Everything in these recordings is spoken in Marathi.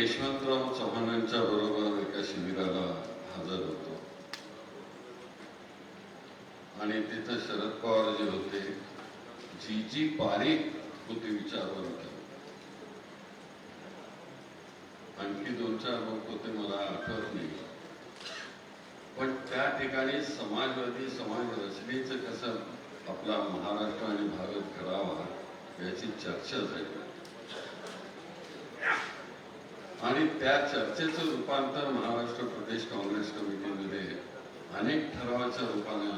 यशवंतराव चव्हाणांच्या बरोबर एका शिबिराला हजर होतो. आणि तिथं शरद पवार जे होते जी जी पारीख होती विचारवंत. आणखी दोन चार लोक होते मला आठवत नाही. पण त्या ठिकाणी समाजवादी समाज रचनेचं कसं आपला महाराष्ट्र आणि भारत घडावा याची चर्चा झाली. आणि त्या चर्चेचं रूपांतर महाराष्ट्र प्रदेश काँग्रेस कमिटीमध्ये अनेक ठरावाच्या रूपाने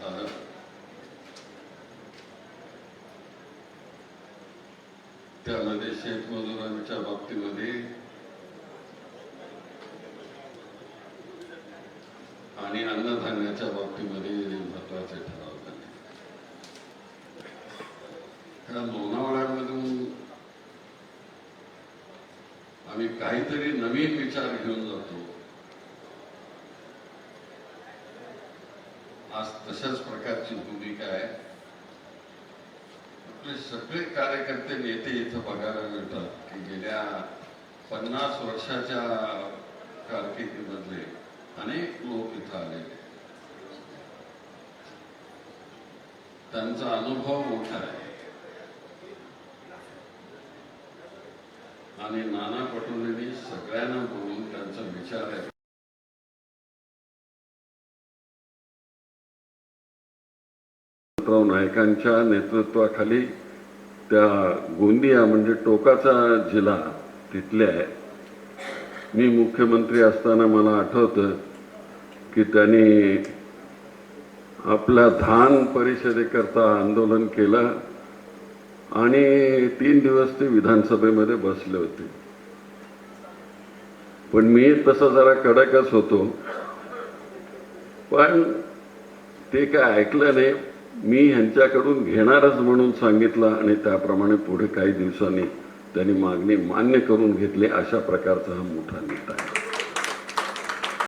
झालं. त्यामध्ये शेतमजुरांच्या बाबतीमध्ये आणि अन्नधान्याच्या बाबतीमध्ये महत्त्वाचे ठराव झाले. त्या लोणावळा आम्ही काहीतरी नवीन विचार घेऊन जातो. आज तशाच प्रकारची भूमिका आहे. आपले सगळे कार्यकर्ते नेते इथं बघायला मिळतात की गेल्या पन्नास वर्षाच्या कारकिर्दीमधले अनेक लोक इथं आलेले त्यांचा अनुभव मोठा आहे. आणि नाना पटोलेंनी सगळ्यांना बोलून त्यांचा विचार आहे राव नायकांच्या नेतृत्वाखाली त्या गोंदिया म्हणजे टोकाचा जिल्हा तिथले आहे. मी मुख्यमंत्री असताना मला आठवतं की त्यांनी आपल्या धान परिषदेकरता आंदोलन केलं. आणि तीन दिवस ते विधानसभेमध्ये बसले होते. पण मी तसा जरा कडकच होतो. पण ते काय ऐकलं नाही मी ह्यांच्याकडून घेणारच म्हणून सांगितलं आणि त्याप्रमाणे पुढे काही दिवसांनी त्यांनी मागणी मान्य करून घेतली अशा प्रकारचा हा मोठा नेता आहे.